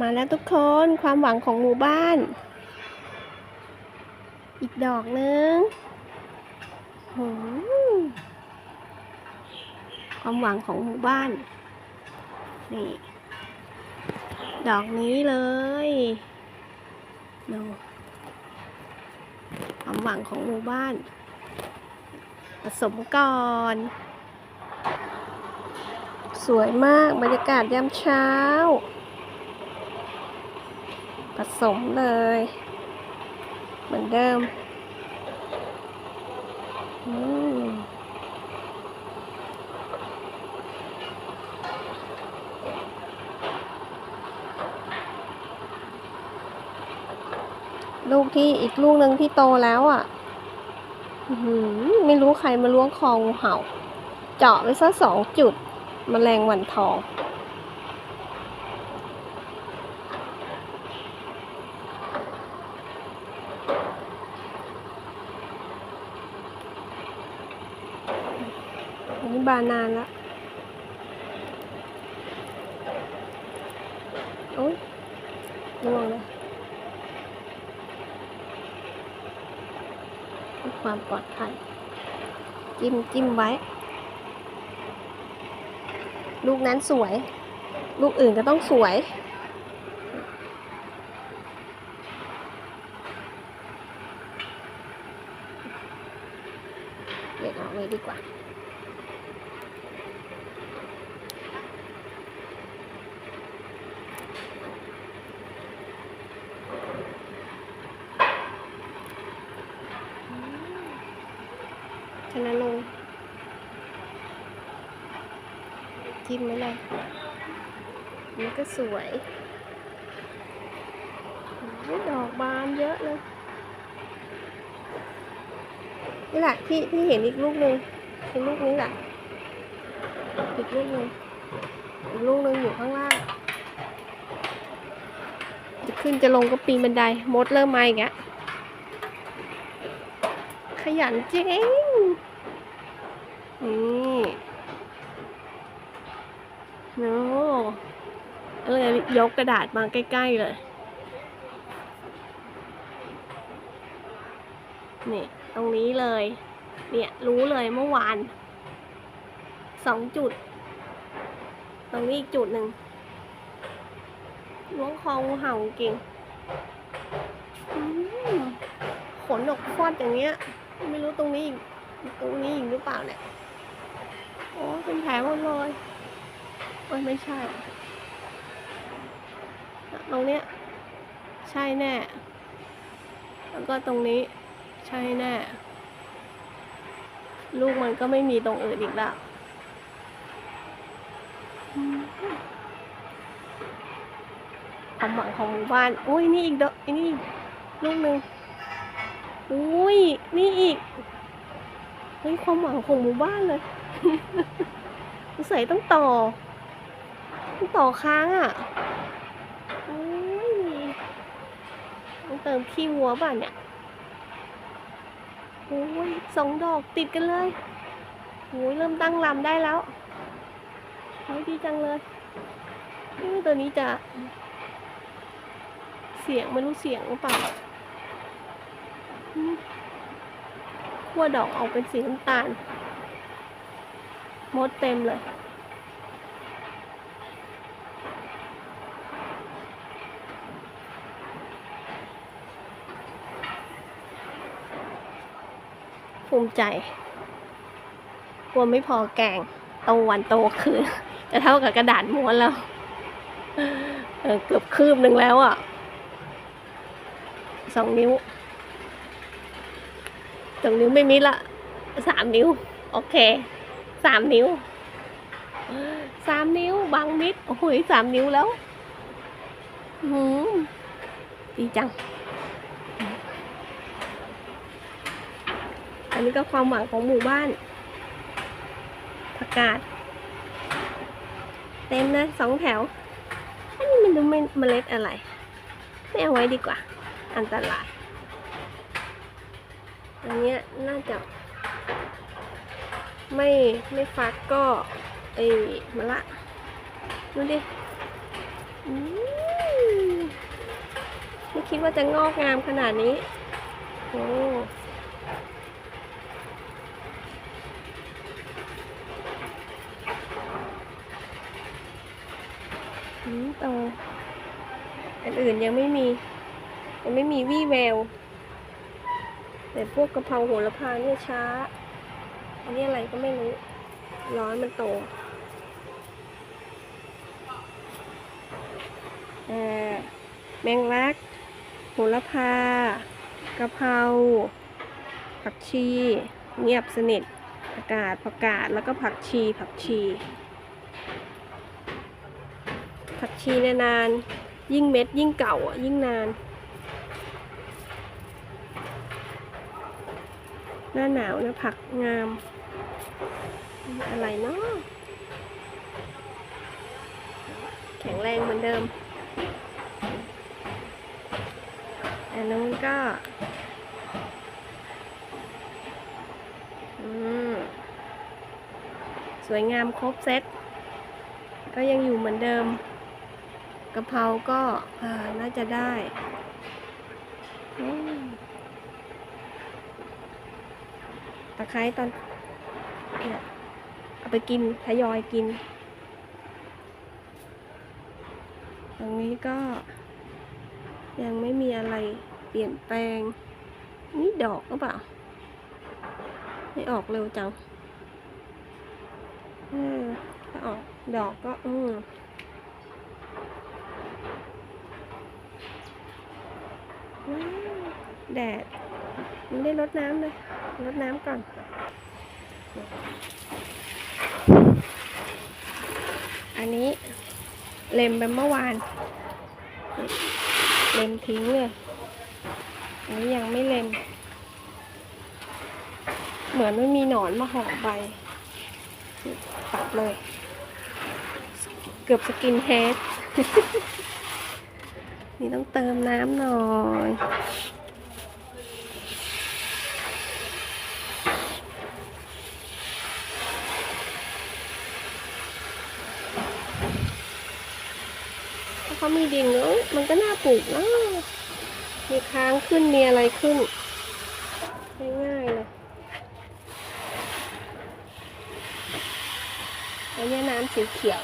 มาแล้วทุกคนความหวังของหมู่บ้าน อีกดอกหนึงโหความหวังของหมู่บ้าน นี่ ดอกนี้เลยดูความหวังของหมู่บ้าน ผสมก่อน สวยมากบรรยากาศยามเช้า สมเลย เหมือนเดิมลูกที่อีกลูกหนึ่งที่โตแล้วอะไม่รู้ใครมาล้วงคองูเห่า เจาะไปซะสองจุดมแมลงวันทอง อันนี้บานนานล้วโอ๊ยร่วงเลยความปลอดภัย จิ้มจิ้มไว้ ลูกนั้นสวย ลูกอื่นก็ต้องสวย เด็กเอาไว้ดีกว่า ชนะลงค์ จิ้มไหมล่ะมันก็สวยดอกบานเยอะเลย นี่แหละที่ที่เห็นอีกลูกหนึ่งเป็นลูกนี้แหละอีกลูกหนึ่งอีกลูกหนึ่งอยู่ข้างล่าง จะขึ้นจะลงก็ปีนบันไดมดเริ่มมาอีกแล้วขยันจริงนี่ โน้เลยยกกระดาษมาใกล้ ๆ เลย นี่ ตรงนี้เลย เนี่ย รู้เลยเมื่อวาน สองจุด ตรงนี้อีกจุดหนึ่งล้วงคองูเห่าเก่งอืมขนออกฟอดอย่างเงี้ย ไม่รู้ตรงนี้อีก ตรงนี้อีกหรือเปล่าเนี่ย โอ้เป็นแผลหมดเลย โอ้ยไม่ใช่ตรงเนี้ยใช่แน่ แล้วก็ตรงนี้ใช่แน่ ลูกมันก็ไม่มีตรงอื่นอีกแล้วความหวังของหมู่บ้านโอ้ยนี่อีกเด้อไอ้นี่ลูกหนึ่งอุ้ยนี่อีกเฮ้ยความหวังของหมู่บ้านเลยสงสัยต้องต่อ ต่อค้างอะอุ้ยต้องเติมขี้วัวบ้านเนี่ยโอ้ยสองดอกติดกันเลยโอ้ยเริ่มตั้งลำได้แล้วโอ้ยดีจังเลยนี่ตัวนี้จะ เสียงไม่รู้เสียงหรือเปล่าขั้วดอกออกเป็นสีน้ำตาล มดเต็มเลย ภูมิใจกลัวไม่พอแกงโตวันโตคืนจะเท่ากับกระดาษม้วนแล้วเเกือบคืบหนึ่งแล้วอะสองนิ้วสองนิ้วไม่มิดละสามนิ้ว โอเคสามนิ้วสามนิ้วบางมิดโอ้โหสามนิ้วแล้วหืมดีจัง นนี้ก็ความหวังของหมู่บ้านประกาศเต็มนะสองแถว อันนี้มันดูไม่เมล็ดอะไร ไม่เอาไว้ดีกว่า อันตราย อันเนี้ยน่าจะ ไม่ไม่ฟักก็ไอ้มะละดูดิอืมคิดว่าจะงอกงามขนาดนี้ โอ้ อืมโตอันอื่นยังไม่มี ยังไม่มีวี่แวว แต่พวกกะเพราโหระพาเนี่ยช้า อันนี้อะไรก็ไม่รู้ ร้อนมันโตอ่อแมงลัก โหระพากะเพราผักชี เงียบสนิทอากาศผักกาดแล้วก็ผักชีผักชี ชีนี่ยนานยิ่งเม็ดยิ่งเก่าอะยิ่งนาน หน้าหนาวนะผักงาม อะไรเนาะแข็งแรงเหมือนเดิม อันนู้นก็อืมสวยงามครบเซตก็ยังอยู่เหมือนเดิม กะเพราก็น่าจะได้ตะไคร้ตอนเนี่ยเอาไปกินทยอยกิน ตรงนี้ก็ยังไม่มีอะไรเปลี่ยนแปลง นี่ดอกหรือเปล่า ไม่ออกเร็วจัง เออถ้าออกดอกก็อืมว้าว แดดมันได้รดน้ำเลยรดน้ำก่อน อันนี้เล็มไปเมื่อวาน เล็มทิ้งเลย อันนี้ยังไม่เล็ม เหมือนไม่มีหนอนมาห่อใบตัดเลย เกือบสกินเฮด นี่ต้องเติมน้ำหน่อยถ้าเขามีดินเนอะมันก็น่าปลูกนะมีค้างขึ้นมีอะไรขึ้น ง่ายๆเลยแล้วเนี่ยน้ำสีเขียว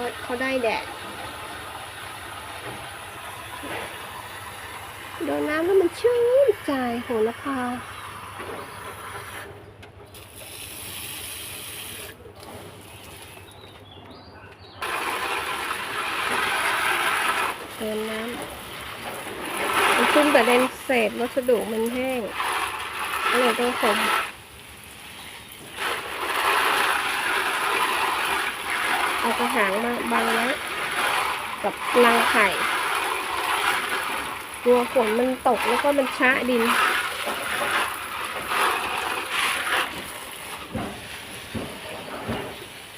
เขาเขาได้แดดโดนน้ำแล้วมันชื่นใจโหระพาเติมน้ำมันชุ่มแต่เดนเศษวัสดุมันแห้งก็เลยต้องคม เอากระถางมาบังไว้กับรังไข่กลัวฝนมันตกแล้วก็มันช้าดิน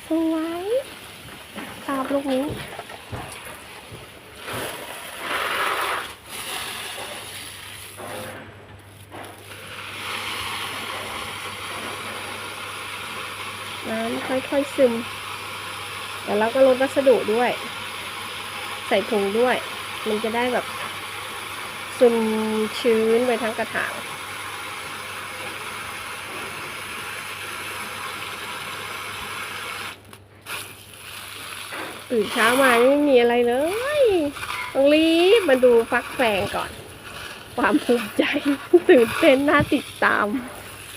สวยชอบลูกนี้น้ำค่อยๆซึม แต่เราก็ลดวัสดุด้วย ใส่ถุงด้วย มันจะได้แบบซึมชื้นไปทั้งกระถางตื่นเช้ามาไม่มีอะไรเลยต้องรีบมาดูฟักแฟงก่อน ความภูมิใจตื่นเต้นน่าติดตาม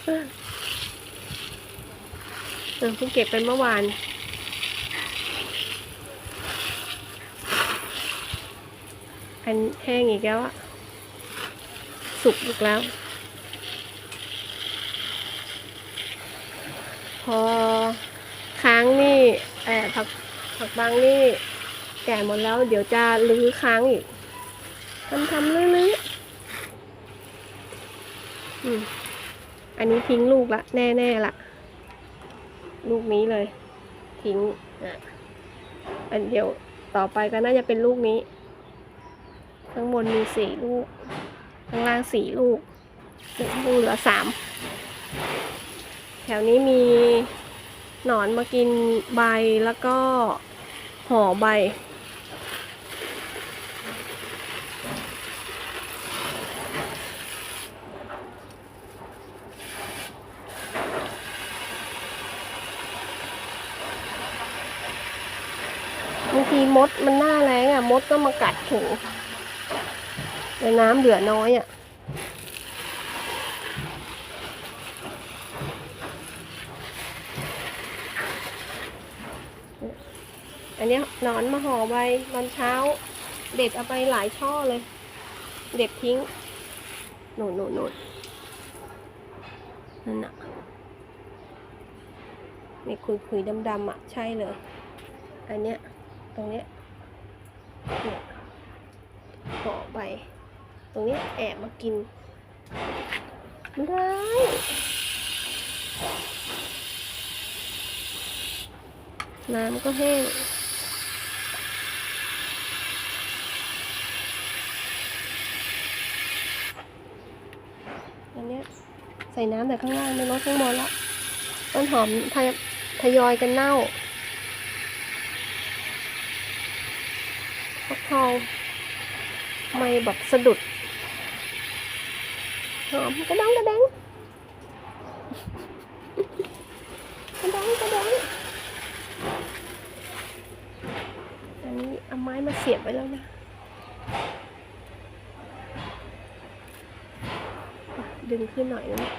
เออเพิ่งเก็บไปเมื่อวาน อันแห้งอีกแล้วอะสุกอีกแล้ว พอค้างนี่เออผักผักบางนี่แก่หมดแล้วเดี๋ยวจะลื้อค้างอีกทำทำลื้อลื้ออันนี้ทิ้งลูกละ แน่ๆละลูกนี้เลย ทิ้งอะอันเดียวต่อไปก็น่าจะเป็นลูกนี้ ข้างบนมีสี่ลูก ข้างล่างสี่ลูกหนึ่งลูกเหลือสามแถวนี้มีหนอนมากินใบแล้วก็ห่อใบ บางทีมดมันหน้าแรงอะ มดก็มากัดถุง แต่น้ำเหลือน้อยอะอันนี้นอนมาห่อใบตอนเช้า เด็ดเอาไปหลายช่อเลย เด็ดทิ้งโน่นโน่นโน่นนั่นน่ะนี่คุยคุยดำดำอะใช่เลย อันเนี้ย ตรงเนี้ยเนี่ยห่อใบ ตรงนี้แอบมากินไม่ได้น้ำก็แห้งอันเนี้ยใส่น้ำแต่ข้างล่างไม่ลดข้างบนละต้นหอมทยทยอยกันเน่าฟักทองไม่แบบสะดุด หอมกระดองกระแดงกระดองกระแดงอันนี้เอาไม้มาเสียบไว้แล้วนะดึงขึ้นหน่อยนะ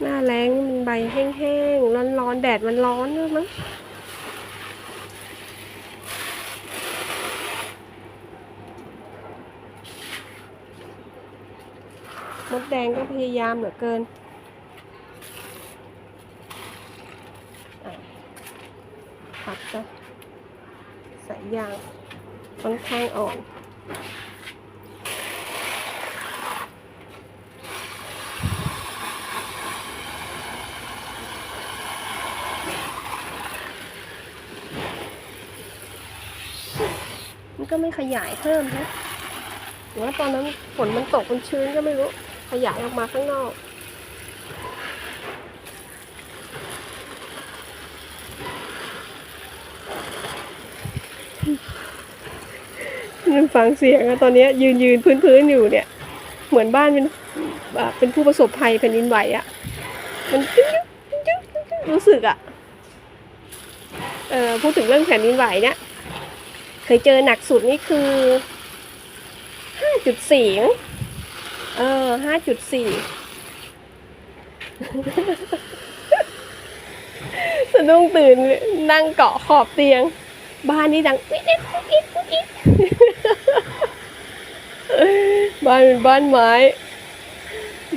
หน้าแรงนี่มันใบ แห้งๆ ร้อนๆ แดดมันร้อนด้วยมั้งมดแดงก็พยายามเหลือเกินอะผัดซะสายยางค่อนข้างอ่อน ก็ไม่ขยายเพิ่มนะหรือว่าตอนนั้นฝนมันตกมันชื้นก็ไม่รู้ ขยายออกมาข้างนอกมันฟังเสียงอะตอนนี้ยืนยืนพื้นพื้นอยู่เนี่ย เหมือนบ้านเป็นเป็นผู้ประสบภัยแผ่นดินไหวอะมันรู้สึกอะเออพูดถึงเรื่องแผ่นดินไหวเนี่ย ยเจอหนักสุดนี่คือห้าจุดสี่เออห้าจุดสี่สะดุ้งตื่นนั่งเกาะขอบเตียง บ้านนี้ดังอุ๊ยอิ๊ดอุ๊ยอิ๊ดอุ๊ยอิ๊ดบ้านเป็นบ้านไม้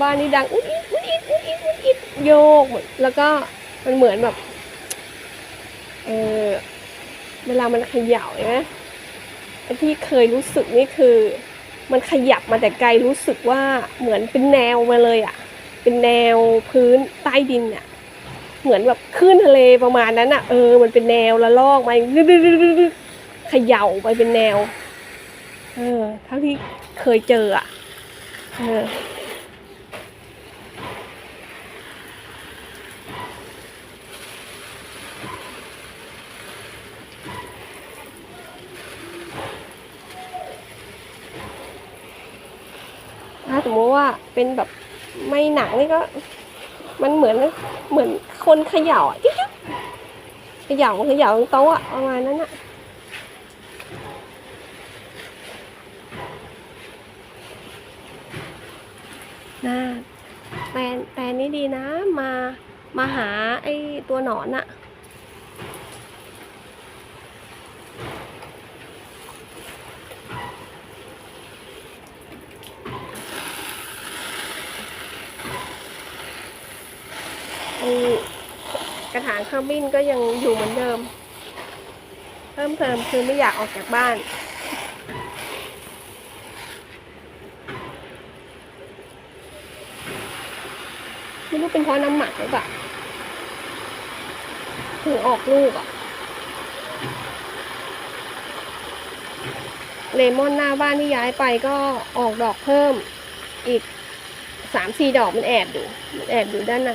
บ้านนี้ดังอุ๊ยอิ๊ดอุ๊ยอิ๊ดอุ๊ยอิ๊ดอุ๊ยอิ๊ดโยกแล้วก็มันเหมือนแบบเออเวลามันเขย่าใช่ไหม ที่เคยรู้สึกนี่คือ มันขยับมาแต่ไกลรู้สึกว่าเหมือนเป็นแนวมาเลยอะ่ะ เป็นแนวพื้นใต้ดินอะ่ะเหมือนแบบคลื่นทะเลประมาณนั้นอะ่ะเออมันเป็นแนวละลอกมาดึ๊ดๆๆๆเขย่าไปเป็นแนว เออเท่าที่เคยเจออะ่ะเออ สมมติว่าเป็นแบบไม่หนักนี่ก็ มันเหมือนเหมือนคนเขย่าอะจิ๊กจิ๊กเขย่าเขย่าตรงโต๊ะอะประมาณนั้นอะน่าแปลนแปลนนี้ดีนะ มามาหาไอ้ตัวหนอนอะไอ้ กระถางขมิ้นก็ยังอยู่เหมือนเดิม เพิ่มเติมคือไม่อยากออกจากบ้าน ไม่รู้เป็นเพราะน้ำหมักหรือเปล่าถึงออกลูกอะเลมอนหน้าบ้านที่ย้ายไปก็ออกดอกเพิ่มอีกสามสี่ดอกมันแอบอยู่มันแอบอยู่ด้านใน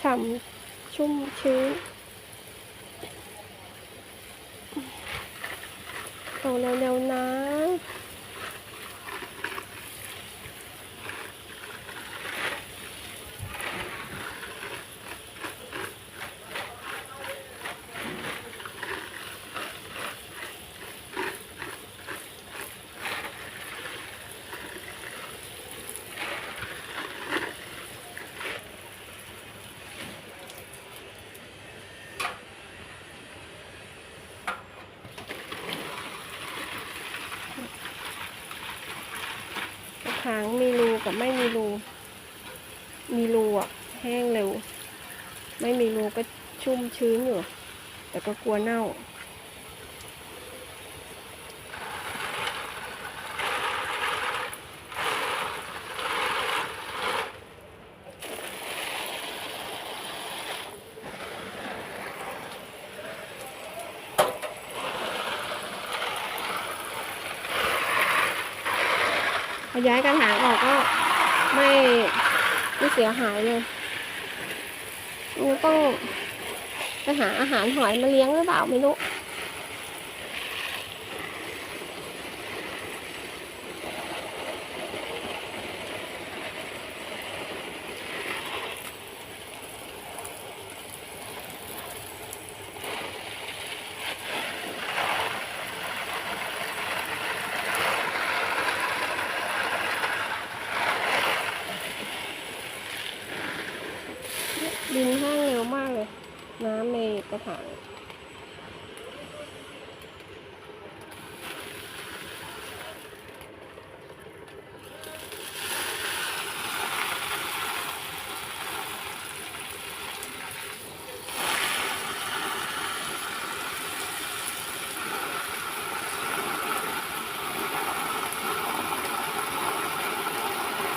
ฉ่ำชุ่มชื้นเอาเร็วๆนะ กระถางมีรู กับไม่มีรู มีรูอะ แห้งเร็ว ไม่มีรูก็ชุ่มชื้นอยู่ แต่ก็กลัวเน่า ย้ายกระถาง เสียหายเลยมันต้องไปหาอาหารหอยมาเลี้ยงหรือเปล่าไม่รู้ ดินแห้งเร็วมากเลย น้ำในกระถาง ต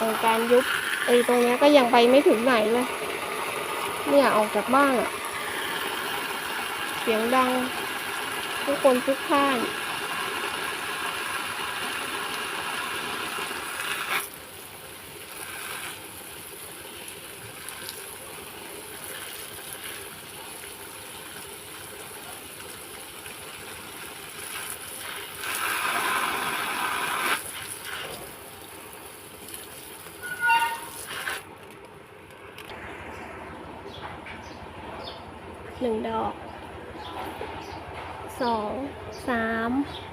รงการยุบไอ้ตรงนี้ก็ยังไปไม่ถึงไหนเลยไม่อยากออกจากบ้านอะเสียงดัง ทุกคนทุกท่าน 1 ดอก 2 3